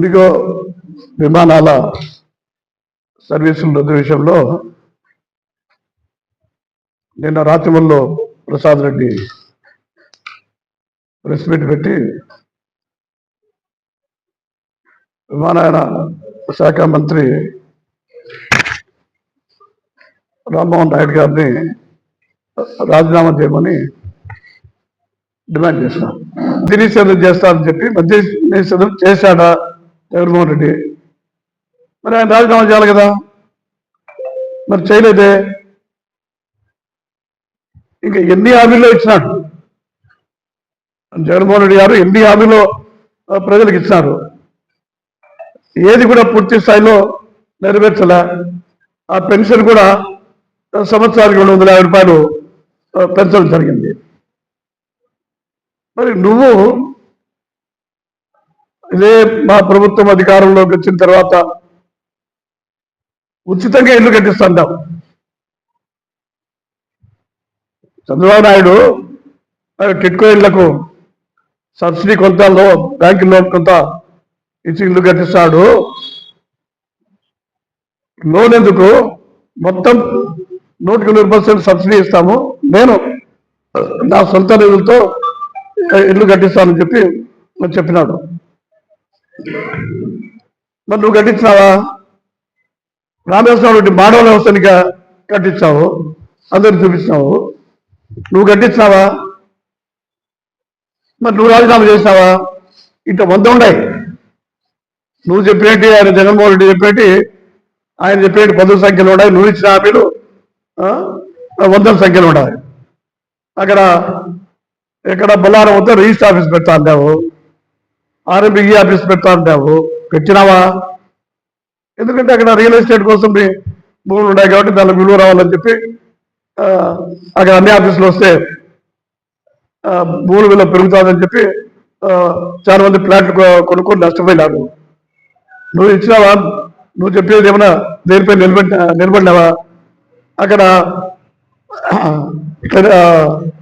IndiGo విమానాల సర్వీసుల రద్దు విషయంలో నిన్న రాత్రిమల్లో ప్రసాద్ రెడ్డి ప్రెస్ మీట్ పెట్టి విమానయాన శాఖ మంత్రి రామ్మోహన్ నాయుడు గారిని రాజీనామా చేయమని డిమాండ్ చేశాను మద్య నిషేధం చేస్తానని చెప్పి మధ్య నిషేధం చేశాడా జగన్మోహన్ రెడ్డి. మరి ఆయన రాజీనామా చేయాలి కదా? మరి చేయలేదే? ఇంకా ఎన్ని హామీల్లో ఇచ్చినాడు? జగన్మోహన్ రెడ్డి గారు ఎన్ని హామీలో ప్రజలకు ఇచ్చినారు? ఏది కూడా పూర్తి స్థాయిలో నెరవేర్చలే. ఆ పెన్షన్ కూడా సంవత్సరానికి రెండు వందల యాభై రూపాయలు పెంచడం జరిగింది. మరి నువ్వు ఇదే మా ప్రభుత్వం అధికారంలోకి వచ్చిన తర్వాత ఉచితంగా ఇల్లు కట్టిస్తుంటాం చంద్రబాబు నాయుడు టిట్కో ఇళ్ళకు సబ్సిడీ కొంత లో బ్యాంకు లోన్ కొంత ఇచ్చి ఇల్లు కట్టిస్తాడు. లోన్ ఎందుకు? మొత్తం నూటికి నూరు పర్సెంట్ సబ్సిడీ ఇస్తాము. నేను నా సొంత నిధులతో ఇల్లు కట్టిస్తానని చెప్పి చెప్పినాడు. మరి నువ్వు కట్టించినావా? రామేశ్వరం రెడ్డి మానవ వ్యవస్థనిగా కట్టించావు. అందరికి చూపించినావు. నువ్వు కట్టించినావా? మరి నువ్వు రాజీనామా చేసినావా? ఇట్లా వంద ఉన్నాయి. నువ్వు చెప్పినట్టు ఆయన జగన్మోహన్ రెడ్డి చెప్పేటి ఆయన చెప్పేటి పదుల సంఖ్యలో ఉన్నాయి. నువ్వు ఇచ్చిన హామీలు వందల సంఖ్యలో ఉన్నాయి. అక్కడ ఎక్కడ బొల్లారం వద్ద రిజిస్టర్ ఆఫీస్ పెడతా అంటావు ఆర్ఎంబిఈ ఆఫీస్ పెడతా అంటావు. పెట్టినావా? ఎందుకంటే అక్కడ రియల్ ఎస్టేట్ కోసం మీ భూములు ఉన్నాయి కాబట్టి దానికి విలువ రావాలని చెప్పి అక్కడ అన్ని ఆఫీసులు వస్తే భూముల విలువ పెరుగుతుందని చెప్పి చాలా మంది ప్లాట్లు కొనుక్కొని నష్టపోయినారు. నువ్వు ఇచ్చినావా? నువ్వు చెప్పేది ఏమైనా దేనిపై నిలబడి నిలబడినావా? అక్కడ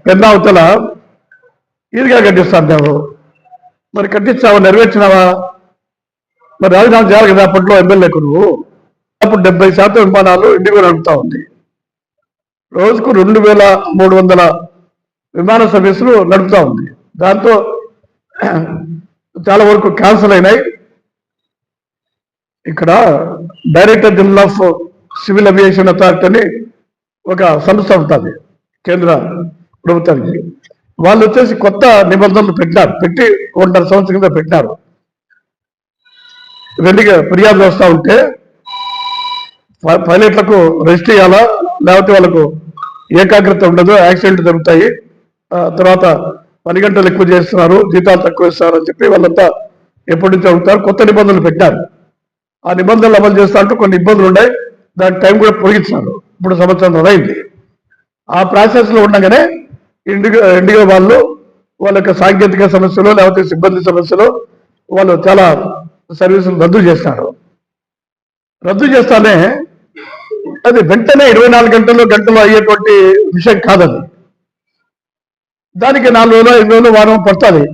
పెద్ద అవతల ఈదిగా కట్టిస్తాను మరి కట్టించావా నెరవేర్చినావా? మరి రాజధాని చేయాలి కదా అప్పట్లో ఎమ్మెల్యేకు నువ్వు? అప్పుడు డెబ్బై శాతం విమానాలు ఇండిగో నడుపుతా ఉంది. రోజుకు రెండు వేల మూడు వందల విమాన సర్వీసులు నడుపుతా ఉంది. దాంతో చాలా వరకు క్యాన్సిల్ అయినాయి. ఇక్కడ director general of civil aviation authority అని ఒక సంస్థ ఉంటుంది కేంద్ర ప్రభుత్వానికి. వాళ్ళు వచ్చేసి కొత్త నిబంధనలు పెట్టినారు. పెట్టి ఒకటిన్నర సంవత్సరం కింద పెట్టినారు. వెండిగా ఫిర్యాదు వస్తూ ఉంటే పైలట్లకు రెస్ట్ ఇవ్వాలా లేకపోతే వాళ్ళకు ఏకాగ్రత ఉండదు యాక్సిడెంట్ జరుగుతాయి. తర్వాత పని గంటలు ఎక్కువ చేస్తున్నారు జీతాలు తక్కువ ఇస్తున్నారు అని చెప్పి వాళ్ళంతా ఎప్పటి నుంచి అడుగుతారు. కొత్త నిబంధనలు పెట్టారు ఆ నిబంధనలు అమలు చేస్తా అంటూ కొన్ని ఇబ్బందులు ఉన్నాయి. దాని టైం కూడా పొడిగించినారు ఇప్పుడు సంవత్సరం అయింది. ఆ ప్రాసెస్లో ఉండగానే ఇండిగో ఇండిగో వాళ్ళు వాళ్ళ యొక్క సాంకేతిక సమస్యలు లేకపోతే సిబ్బంది సమస్యలు వాళ్ళు చాలా సర్వీసులు రద్దు చేస్తారు. రద్దు చేస్తానే అది వెంటనే ఇరవై నాలుగు గంటలు గంటలు అయ్యేటువంటి విషయం కాదది. దానికి నాలుగు రోజులు ఐదు రోజులు వారం పడుతుంది.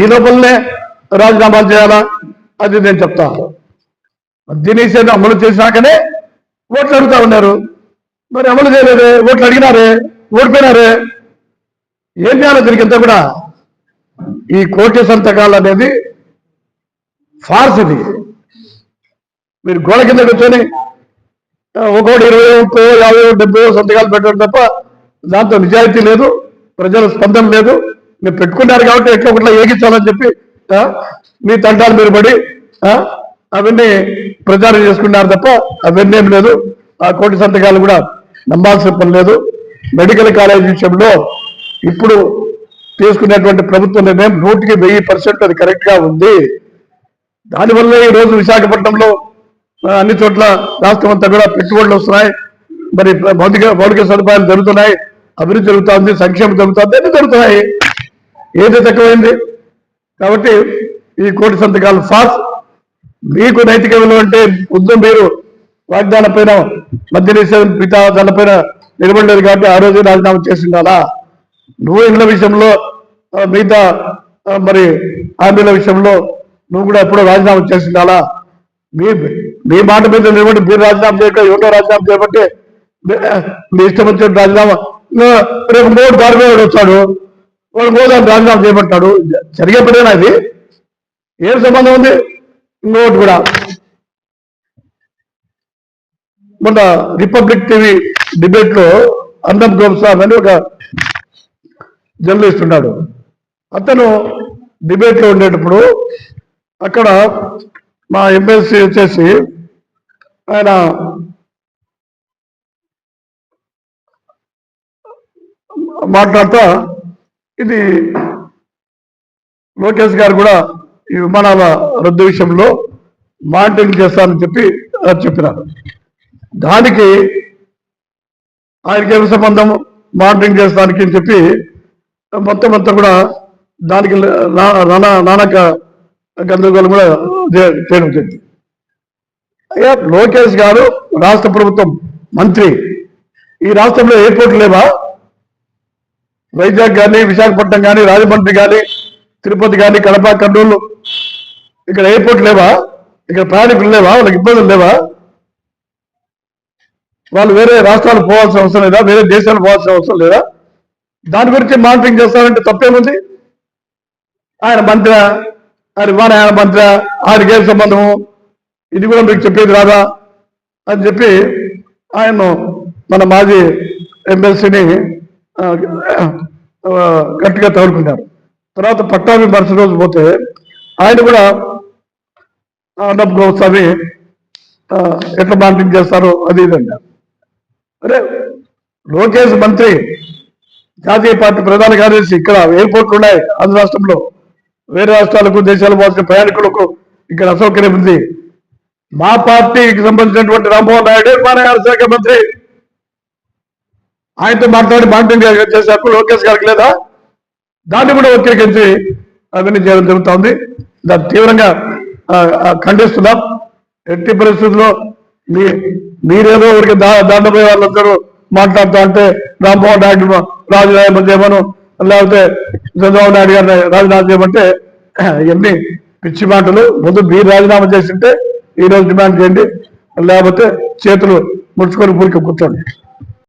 ఈ లోపలనే రాజీనామాలు చేయాలా? అది నేను చెప్తాను మద్య అమలు చేసినాకనే ఓట్లు అడుగుతా ఉన్నారు. మరి అమలు చేయలేదే? ఓట్లు అడిగినారే? ఓడిపోయినారే? ఏం చేయాలి కూడా ఈ కోటి సంతకాలు అనేది ఫార్స్ ఇది మీరు గోడ కింద కూర్చొని ఒకటి ఇరవై ముప్పై యాభై డెబ్బై సంతకాలు పెట్టడం తప్ప దాంతో నిజాయితీ లేదు ప్రజల స్పందన లేదు. మీరు పెట్టుకున్నారు కాబట్టి ఎట్లా ఒకట్లా ఏగించాలని చెప్పి మీ తంటాలు మీరు పడి అవన్నీ ప్రచారం చేసుకున్నారు తప్ప అవన్నీ ఏం లేదు. ఆ కోటి సంతకాలు కూడా నమ్మాల్సిన పని లేదు. మెడికల్ కాలేజ్ విషయంలో ఇప్పుడు తీసుకునేటువంటి ప్రభుత్వ నిర్ణయం నూటికి వెయ్యి పర్సెంట్ అది కరెక్ట్గా ఉంది. దానివల్ల ఈ రోజు విశాఖపట్నంలో అన్ని చోట్ల రాష్ట్రం అంతా కూడా పెట్టుబడులు వస్తున్నాయి. మరి భౌతిక భౌతిక సదుపాయాలు జరుగుతున్నాయి. అభివృద్ధి జరుగుతుంది సంక్షేమం జరుగుతుంది అన్ని జరుగుతున్నాయి. ఏది తక్కువైంది? కాబట్టి ఈ కోటి సంతకాలు ఫాస్ మీకు నైతిక విలువ అంటే ముందు మీరు వాగ్దానం పైన మద్య నిషేధం పితా దానిపైన నిలబడలేదు కాబట్టి ఆ రోజు రాజీనామా చేసిండాలా? నువ్వు ఇళ్ళ విషయంలో మిగతా మరి హామీల విషయంలో నువ్వు కూడా ఎప్పుడో రాజీనామా చేసిండాలా? మీ మీ మాట మీద నిలబడి మీరు రాజీనామా చేయక ఎవరో రాజీనామా చేయబట్టి మీ- ఇష్టం వచ్చిన రాజీనామా రేపు మూడు దారిపోయాడు వచ్చాడు వాడు మూడు రాజీనామా చేయబట్టాడు జరిగే పడేనా ఇది. ఏం సంబంధం ఉంది? ఇంకోటి కూడా. మొన్న రిపబ్లిక్ టీవీ డిబేట్లో అన్నం గోపస్వామి అని ఒక జర్నలిస్ట్ ఉన్నాడు. అతను డిబేట్లో ఉండేటప్పుడు అక్కడ మా ఎమ్మెల్సీ వచ్చేసి ఆయన మాట్లాడతా ఇది లోకేష్ గారు కూడా ఈ విమానాల రద్దు విషయంలో మానిటరింగ్ చేస్తానని చెప్పి చెప్పినారు. దానికి ఆయనకి ఏమి సంబంధం మానిటరింగ్ చేస్తానికి అని చెప్పి మొత్తం అంతా కూడా దానికి నా- నానక గందరగోళం కూడా చేయడం జరిగింది. అయ్యా లోకేష్ గారు రాష్ట్ర ప్రభుత్వం మంత్రి. ఈ రాష్ట్రంలో ఎయిర్పోర్ట్ లేవా? వైజాగ్ కానీ విశాఖపట్నం కానీ రాజమండ్రి కానీ తిరుపతి కానీ కడప కర్నూలు ఇక్కడ ఎయిర్పోర్ట్ లేవా? ఇక్కడ ప్రయాణికులు లేవా? వాళ్ళకి ఇబ్బందులు లేవా? వాళ్ళు వేరే రాష్ట్రాలు పోవాల్సిన అవసరం లేదా? వేరే దేశాలు పోవాల్సిన అవసరం లేదా? దాని గురించి మానిటరింగ్ చేస్తారంటే తప్పేముంది? ఆయన మంత్రి ఆయన విమాన ఆయన మంత్రి ఆయనకి ఏం సంబంధము ఇది కూడా మీకు చెప్పేది రాదా? అని చెప్పి ఆయన మన మాజీ ఎమ్మెల్సీని గట్టిగా తగులుకున్నారు. తర్వాత పట్టాభి మరుసటి రోజు పోతే ఆయన కూడా అన్నపు గోస్వామి ఎట్లా మానిటరింగ్ చేస్తారు అది ఇది అన్నారు. అరే లోకేష్ మంత్రి జాతీయ పార్టీ ప్రధాన కార్యదర్శి ఇక్కడ ఎయిర్పోర్ట్లు ఉన్నాయి ఆంధ్ర రాష్ట్రంలో. వేరే రాష్ట్రాలకు దేశాలకు పోవాల్సిన ప్రయాణికులకు ఇక్కడ అసౌకర్యం ఉంది. మా పార్టీకి సంబంధించినటువంటి రామ్మోహన్ నాయుడు విమానయాన శాఖ మంత్రి. ఆయనతో మాట్లాడి మానిటరింగ్ చేసే హక్కు లోకేష్ గారికి లేదా? దాన్ని కూడా వక్రీకరించి అవన్నీ చేయడం జరుగుతోంది. దాన్ని తీవ్రంగా ఖండిస్తున్నాం. ఎట్టి పరిస్థితుల్లో మీ మీరేదో ఊరికి దా దాండపోయే వాళ్ళందరూ మాట్లాడుతా అంటే రామ్మోహన్ నాయుడు రాజీనామా చేయమను లేకపోతే చంద్రబాబు నాయుడు గారిని రాజీనామా చేయమంటే ఇవన్నీ పిచ్చి మాటలు. ముందు మీరు రాజీనామా చేసింటే ఈ రోజు డిమాండ్ చేయండి. లేకపోతే చేతులు ముడుచుకొని పూరికి కూర్చోండి.